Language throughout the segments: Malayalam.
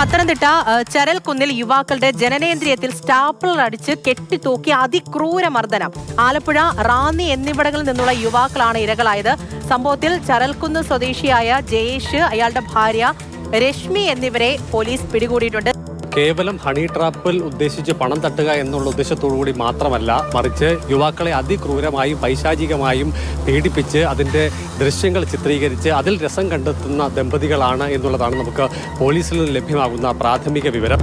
പത്തനംതിട്ട ചരൽകുന്നിൽ യുവാക്കളുടെ ജനനേന്ദ്രിയത്തിൽ സ്റ്റാപ്പിൾ അടിച്ച് കെട്ടിത്തൂക്കി അതിക്രൂര മർദ്ദനം. ആലപ്പുഴ റാന്നി എന്നിവിടങ്ങളിൽ നിന്നുള്ള യുവാക്കളാണ് ഇരകളായത്. സംഭവത്തിൽ ചരൽക്കുന്ന് സ്വദേശിയായ ജയേഷ് അയാളുടെ ഭാര്യ രശ്മി എന്നിവരെ പോലീസ് പിടികൂടിയിട്ടുണ്ട്. കേവലം ഹണി ട്രാപ്പിൽ ഉദ്ദേശിച്ച് പണം തട്ടുക എന്നുള്ള ഉദ്ദേശത്തോടു കൂടി മാത്രമല്ല മറിച്ച് യുവാക്കളെ അതിക്രൂരമായും പൈശാചികമായും പീഡിപ്പിച്ച് അതിന്റെ ദൃശ്യങ്ങൾ ചിത്രീകരിച്ച് അതിൽ രസം കണ്ടെത്തുന്ന ദമ്പതികളാണ് എന്നുള്ളതാണ് നമുക്ക് പോലീസിൽ നിന്ന് ലഭ്യമാകുന്ന പ്രാഥമിക വിവരം.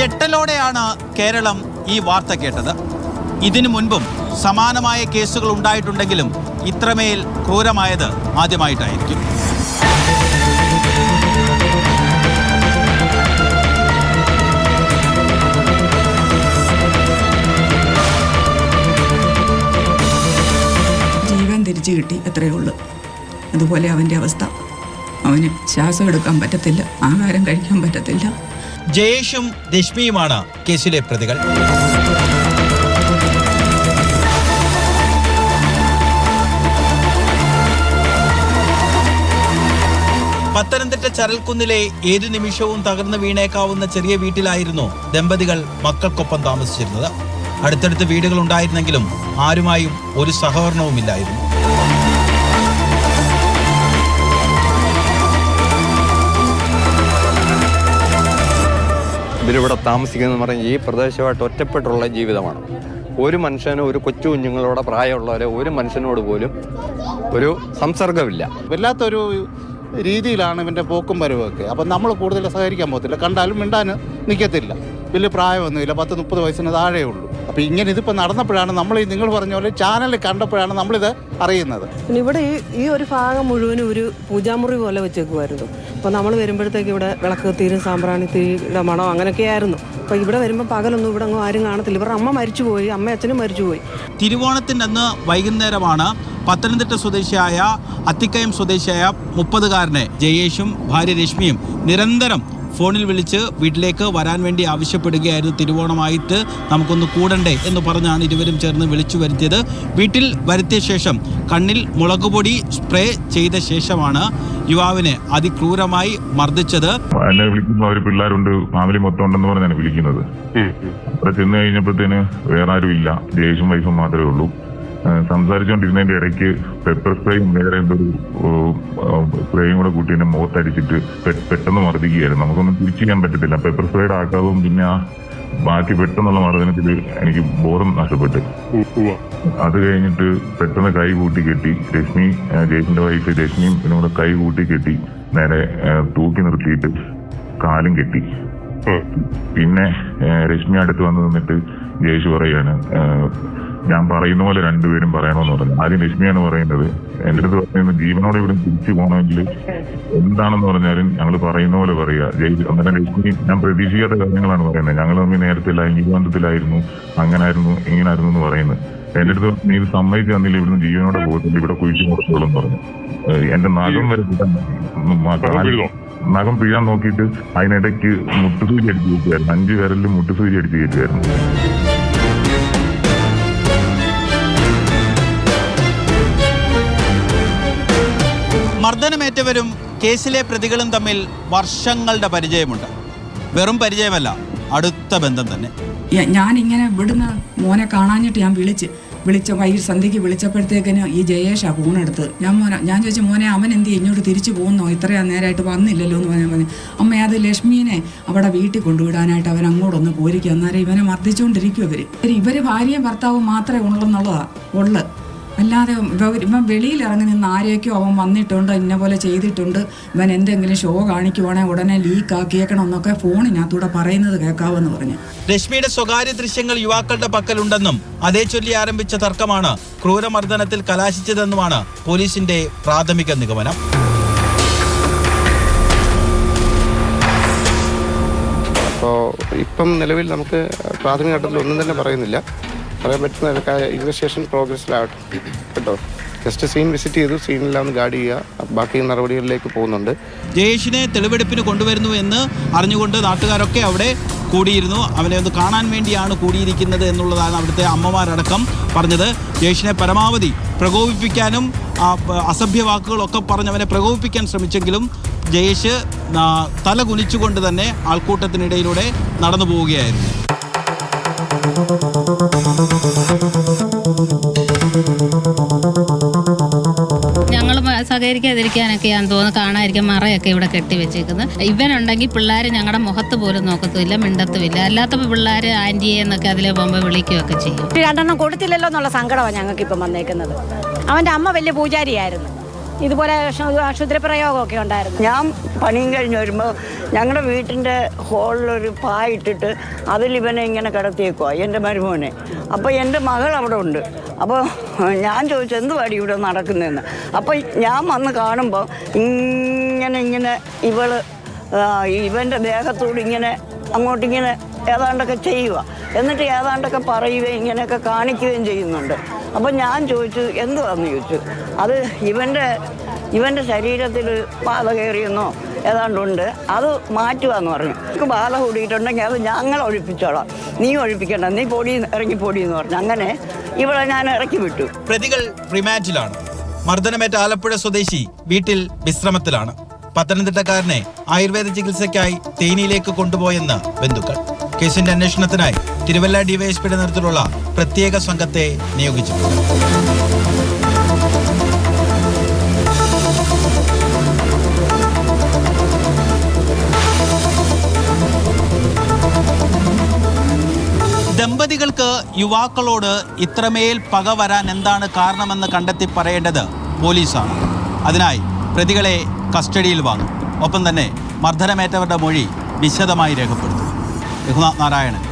ഞെട്ടലോടെയാണ് കേരളം ഈ വാർത്ത കേട്ടത്. ഇതിനു മുൻപും സമാനമായ കേസുകൾ ഉണ്ടായിട്ടുണ്ടെങ്കിലും ഇത്രമേൽ ക്രൂരമായത് ആദ്യമായിട്ടായിരിക്കും. അത്രയേ ഉള്ളൂ. അതുപോലെ അവന്റെ അവസ്ഥ. അവന് ശ്വാസം എടുക്കാൻ പറ്റത്തില്ല ആഹാരം കഴിക്കാൻ പറ്റത്തില്ല. ജയേഷും രശ്മിയുമാണ് കേസിലെ പ്രതികൾ. പത്തനംതിട്ട ചരൽക്കുന്നിലെ ഏതു നിമിഷവും തകർന്നു വീണേക്കാവുന്ന ചെറിയ വീട്ടിലായിരുന്നു ദമ്പതികൾ മക്കൾക്കൊപ്പം താമസിച്ചിരുന്നത്. അടുത്തടുത്ത് വീടുകൾ ഉണ്ടായിരുന്നെങ്കിലും ആരുമായും ഒരു സഹകരണവുമില്ലായിരുന്നു. ഇവരിവിടെ താമസിക്കുന്നതെന്ന് പറഞ്ഞാൽ ഈ പ്രദേശമായിട്ട് ഒറ്റപ്പെട്ടുള്ള ജീവിതമാണ്. ഒരു മനുഷ്യനും ഒരു കൊച്ചു കുഞ്ഞുങ്ങളോടെ പ്രായമുള്ളവരെ ഒരു മനുഷ്യനോട് പോലും ഒരു സംസർഗമില്ല. വല്ലാത്തൊരു രീതിയിലാണ് ഇവന്റെ പോക്കും വരവൊക്കെ അപ്പം നമ്മൾ കൂടുതൽ സഹകരിക്കാൻ പോകത്തില്ല. കണ്ടാലും മിണ്ടാൻ നിൽക്കത്തില്ല. വലിയ പ്രായമൊന്നുമില്ല. പത്ത് മുപ്പത് വയസ്സിന് താഴെ ഉള്ളൂ അപ്പോൾ ഇങ്ങനെ ഇതിപ്പോൾ നടന്നപ്പോഴാണ് നമ്മൾ ഈ നിങ്ങൾ പറഞ്ഞ പോലെ ചാനലിൽ കണ്ടപ്പോഴാണ് നമ്മളിത് അറിയുന്നത്. പിന്നെ ഇവിടെ ഈ ഈ ഒരു ഭാഗം മുഴുവനും ഒരു പൂജാമുറി പോലെ വെച്ചേക്കുമായിരുന്നു അപ്പോൾ നമ്മൾ വരുമ്പോഴത്തേക്ക് ഇവിടെ വിളക്ക് തീരും സാമ്പ്രാണി തീയുടെ മണം അങ്ങനെയൊക്കെയായിരുന്നു. അപ്പോൾ ഇവിടെ വരുമ്പോൾ പകലൊന്നും ഇവിടെ അങ്ങ് ആരും കാണത്തില്ല. ഇവരുടെ അമ്മ മരിച്ചുപോയി അമ്മ അച്ഛനും മരിച്ചുപോയി. തിരുവോണത്തിന്റെ അന്ന് വൈകുന്നേരമാണ് പത്തനംതിട്ട സ്വദേശിയായ അത്തിക്കയം സ്വദേശിയായ മുപ്പതുകാരനെ ജയേഷും ഭാര്യ രശ്മിയും നിരന്തരം ഫോണിൽ വിളിച്ച് വീട്ടിലേക്ക് വരാൻ വേണ്ടി ആവശ്യപ്പെടുകയായിരുന്നു തിരുവോണമായിട്ട് നമുക്കൊന്ന് കൂടണ്ടേ എന്ന് പറഞ്ഞാണ് ഇരുവരും ചേർന്ന് വിളിച്ചു വരുത്തിയത്. വീട്ടിൽ വരുത്തിയ ശേഷം കണ്ണിൽ മുളകുപൊടി സ്പ്രേ ചെയ്ത ശേഷമാണ് യുവാവിനെ അതിക്രൂരമായി മർദ്ദിച്ചത്. എന്നെ വിളിക്കുന്ന ഒരു പിള്ളേരുണ്ട് ഫാമിലി മൊത്തം ഉണ്ടെന്ന് പറഞ്ഞാണ് വിളിക്കുന്നത്. അവിടെ ചെന്ന് കഴിഞ്ഞപ്പോഴത്തേന് വേറെ ആരും ഇല്ല ദേഷ്യം വൈഫും മാത്രമേ ഉള്ളൂ. സംസാരിച്ചുകൊണ്ടിരുന്നതിന്റെ ഇടയ്ക്ക് പെപ്പർ സ്പ്രേയും വേറെ എന്തൊരു സ്പ്രേയും കൂടെ കൂട്ടി എന്നെ മുഖത്തടിച്ചിട്ട് പെട്ടെന്ന് മർദ്ദിക്കുകയായിരുന്നു. നമുക്കൊന്നും തിരിച്ചു ചെയ്യാൻ പറ്റത്തില്ല പെപ്പർ സ്പ്രേയുടെ ആക്കാവും പിന്നെ ആ ബാക്കി പെട്ടെന്നുള്ള മർദ്ദനത്തിൽ എനിക്ക് ബോധം നഷ്ടപ്പെട്ടു. അത് കഴിഞ്ഞിട്ട് പെട്ടെന്ന് കൈ കൂട്ടി കെട്ടി രശ്മി ജയസിന്റെ വൈഫ് രശ്മിയും പിന്നെ കൂടെ കൈ കൂട്ടി കെട്ടി നേരെ തൂക്കി നിർത്തിയിട്ട് കാലും കെട്ടി. പിന്നെ രശ്മി അടുത്ത് വന്ന് നിന്നിട്ട് ജയേഷ് പറയാണ് ഞാൻ പറയുന്ന പോലെ രണ്ടുപേരും പറയണമെന്ന് പറഞ്ഞു ആദ്യം ലക്ഷ്മിയാണ് പറയുന്നത് എന്റെ അടുത്ത് പറയുന്നത് ജീവനോട് ഇവിടെ തിരിച്ചു പോകണമെങ്കിൽ എന്താണെന്ന് പറഞ്ഞാലും ഞങ്ങൾ പറയുന്ന പോലെ പറയുക ജയിച്ച് അന്നേരം ലക്ഷ്മി ഞാൻ പ്രതീക്ഷിക്കാത്ത കാര്യങ്ങളാണ് പറയുന്നത്. ഞങ്ങൾ തമ്മിൽ നേരത്തെ ലൈംഗിക ബന്ധത്തിലായിരുന്നു അങ്ങനായിരുന്നു ഇങ്ങനായിരുന്നു എന്ന് പറയുന്നത്. എന്റെ അടുത്ത് നീ ഇത് സമ്മതിച്ചു തന്നില്ല ഇവിടുന്ന് ജീവനോട് പോകത്തില്ല ഇവിടെ കുഴിച്ചു കൊടുത്തോളും എന്ന് പറഞ്ഞു. എന്റെ നഖം വരെ നഖം പിഴാൻ നോക്കിയിട്ട് അതിനിടയ്ക്ക് മുട്ടുസൂചി അടിച്ചു കയറ്റുമായിരുന്നു. അഞ്ച് വിരലിൽ മുട്ടുസൂചി അടിച്ചു കയറ്റുമായിരുന്നു. മർദ്ദനമേറ്റവരും കേസിലെ പ്രതികളും തമ്മിൽ വർഷങ്ങളുടെ പരിചയമുണ്ട്. വെറും പരിചയമല്ല അടുത്ത ബന്ധം തന്നെ. ഞാൻ ഇങ്ങനെ ഇവിടുന്ന് മോനെ കാണാഞ്ഞിട്ട് ഞാൻ വിളിച്ച് വിളിച്ച വൈകിട്ട് സന്ധ്യയ്ക്ക് വിളിച്ചപ്പോഴത്തേക്കിന് ഈ ജയേഷാ ഫോണെടുത്ത് ഞാൻ മോനെ ഞാൻ ചോദിച്ചു മോനെ അവൻ എന്ത് ഇങ്ങോട്ട് തിരിച്ചു പോകുന്നോ? ഇത്രയാ നേരമായിട്ട് വന്നില്ലല്ലോ എന്ന് പറഞ്ഞാൽ പറഞ്ഞു. അമ്മ അത് ലക്ഷ്മീനെ അവിടെ വീട്ടിൽ കൊണ്ടുവിടാനായിട്ട് അവൻ അങ്ങോട്ടൊന്ന് പോരിക്കും അന്നേരം ഇവനെ മർദ്ദിച്ചുകൊണ്ടിരിക്കും ഇവർ ഇവർ ഭാര്യയും ഭർത്താവും മാത്രമേ ഉള്ളൂ എന്നുള്ളതാണ് ഉള്ളു. അല്ലാതെ ഇവ- ഇവൻ വെളിയിൽ ഇറങ്ങി നിന്ന് ആരെയൊക്കെയോ അവൻ വന്നിട്ടുണ്ട് ഇന്ന പോലെ ചെയ്തിട്ടുണ്ട്. ഇവൻ എന്തെങ്കിലും ഷോ കാണിക്കുവാണെങ്കിൽ ഉടനെ ലീക്ക് ആക്കിയേക്കണം എന്നൊക്കെ ഫോണിനകത്തൂടെ പറയുന്നത് കേൾക്കാവെന്ന് പറഞ്ഞു. രശ്മിയുടെ സ്വകാര്യ ദൃശ്യങ്ങൾ യുവാക്കളുടെ പക്കലുണ്ടെന്നും അതേ ചൊല്ലി ആരംഭിച്ച തർക്കമാണ് ക്രൂരമർദ്ദനത്തിൽ കലാശിച്ചതെന്നുമാണ് പോലീസിന്റെ പ്രാഥമിക നിഗമനം. അപ്പോൾ ഇപ്പം നിലവിൽ നമുക്ക് പ്രാഥമിക ഘട്ടത്തിൽ ഒന്നും തന്നെ പറയുന്നില്ല. പറയാൻ പറ്റുന്ന ഇൻവെസ്റ്റിഗേഷൻ പ്രോഗ്രസ്സിലാവട്ടെ. കേട്ടോ? ജസ്റ്റ് സീൻ വിസിറ്റ് ചെയ്തു സീനിലാണ് ഗാർഡ് ചെയ്യുക. ബാക്കി നടപടികളിലേക്ക് പോകുന്നുണ്ട്. ജയേഷിനെ തെളിവെടുപ്പിന് കൊണ്ടുവരുന്നു എന്ന് അറിഞ്ഞുകൊണ്ട് നാട്ടുകാരൊക്കെ അവിടെ കൂടിയിരുന്നു. അവനെ ഒന്ന് കാണാൻ വേണ്ടിയാണ് കൂടിയിരിക്കുന്നത് എന്നുള്ളതാണ് അവിടുത്തെ അമ്മമാരടക്കം പറഞ്ഞത്. ജയേഷിനെ പരമാവധി പ്രകോപിപ്പിക്കാനും അസഭ്യ വാക്കുകളൊക്കെ പറഞ്ഞ് അവനെ പ്രകോപിപ്പിക്കാൻ ശ്രമിച്ചെങ്കിലും ജയേഷ് തല കുനിച്ചുകൊണ്ട് തന്നെ ആൾക്കൂട്ടത്തിനിടയിലൂടെ നടന്നു പോവുകയായിരുന്നു ഞങ്ങൾ സഹകരിക്കാതിരിക്കാനൊക്കെയാന്ന് തോന്നുന്നു. കാണാതിരിക്കാൻ മറയൊക്കെ ഇവിടെ കെട്ടി വെച്ചേക്കുന്നത് ഇവനുണ്ടെങ്കിൽ പിള്ളേർ ഞങ്ങളുടെ മുഖത്ത് പോലും നോക്കത്തുമില്ല മിണ്ടത്തുമില്ല. അല്ലാത്തപ്പോൾ പിള്ളേർ ആന്റിയെ എന്നൊക്കെ അതിലെ പോകുമ്പോൾ വിളിക്കുകയൊക്കെ ചെയ്യും. രണ്ടെണ്ണം കൊടുത്തില്ലല്ലോ എന്നുള്ള സങ്കടമാണ് ഞങ്ങൾക്ക് ഇപ്പം വന്നേക്കുന്നത്. അവന്റെ അമ്മ വലിയ പൂജാരിയായിരുന്നു. ഇതുപോലെ ആശുപത്രി പ്രയോഗമൊക്കെ ഉണ്ടായിരുന്നു. ഞാൻ പണിയും കഴിഞ്ഞ് വരുമ്പോൾ ഞങ്ങളുടെ വീട്ടിന്റെ ഹോളിലൊരു പായ ഇട്ടിട്ട് ഇവനെ ഇങ്ങനെ കിടത്തിയേക്കുക എന്റെ മരുമോനെ. അപ്പോൾ എന്റെ മകൾ അവിടെ ഉണ്ട്. അപ്പോൾ ഞാൻ ചോദിച്ചു എന്ത് പാടി ഇവിടെ നടക്കുന്നതെന്ന് അപ്പോൾ ഞാൻ വന്ന് കാണുമ്പോൾ ഇങ്ങനെ ഇങ്ങനെ ഇവൾ ഇവന്റെ ദേഹത്തോട് ഇങ്ങനെ അങ്ങോട്ടിങ്ങനെ ഏതാണ്ടൊക്കെ ചെയ്യുക എന്നിട്ട് ഏതാണ്ടൊക്കെ പറയുകയും ഇങ്ങനെയൊക്കെ കാണിക്കുകയും ചെയ്യുന്നുണ്ട്. അപ്പോൾ ഞാൻ ചോദിച്ചു എന്തുവാന്ന്? ചോദിച്ചു. അത് ഇവന്റെ ഇവന്റെ ശരീരത്തിൽ ബാധ കയറിയെന്നോ ഏതാണ്ടുണ്ട്. അത് മാറ്റുക എന്ന് പറഞ്ഞു. എനിക്ക് ബാധ കൂടിയിട്ടുണ്ടെങ്കിൽ അത് ഞങ്ങൾ ഒഴിപ്പിച്ചോളാം. നീ ഒഴിപ്പിക്കണ്ട. നീ പൊടി ഇറങ്ങി പൊടി എന്ന് പറഞ്ഞു. അങ്ങനെ ഇവിടെ ഞാൻ ഇറക്കി വിട്ടു. പ്രതികൾ റിമാൻഡിലാണ്. മർദ്ദനമേറ്റ ആലപ്പുഴ സ്വദേശി വീട്ടിൽ വിശ്രമത്തിലാണ്. പത്തനംതിട്ടക്കാരനെ ആയുർവേദ ചികിത്സയ്ക്കായി തേനിയിലേക്ക് കൊണ്ടുപോയെന്ന് ബന്ധുക്കൾ. കേസിന്റെ അന്വേഷണത്തിനായി തിരുവല്ല ഡിവൈഎസ്പിയുടെ നേതൃത്വത്തിലുള്ള പ്രത്യേക സംഘത്തെ നിയോഗിച്ചിട്ടുണ്ട്. ദമ്പതികൾക്ക് യുവാക്കളോട് ഇത്രമേൽ പക വരാൻ എന്താണ് കാരണമെന്ന് കണ്ടെത്തി പറയേണ്ടത് പോലീസാണ്. അതിനായി പ്രതികളെ കസ്റ്റഡിയിൽ വാങ്ങും. ഒപ്പം തന്നെ മർദ്ദനമേറ്റവരുടെ മൊഴി വിശദമായി രേഖപ്പെടുത്തും. രഘുനാഥ് നാരായണൻ.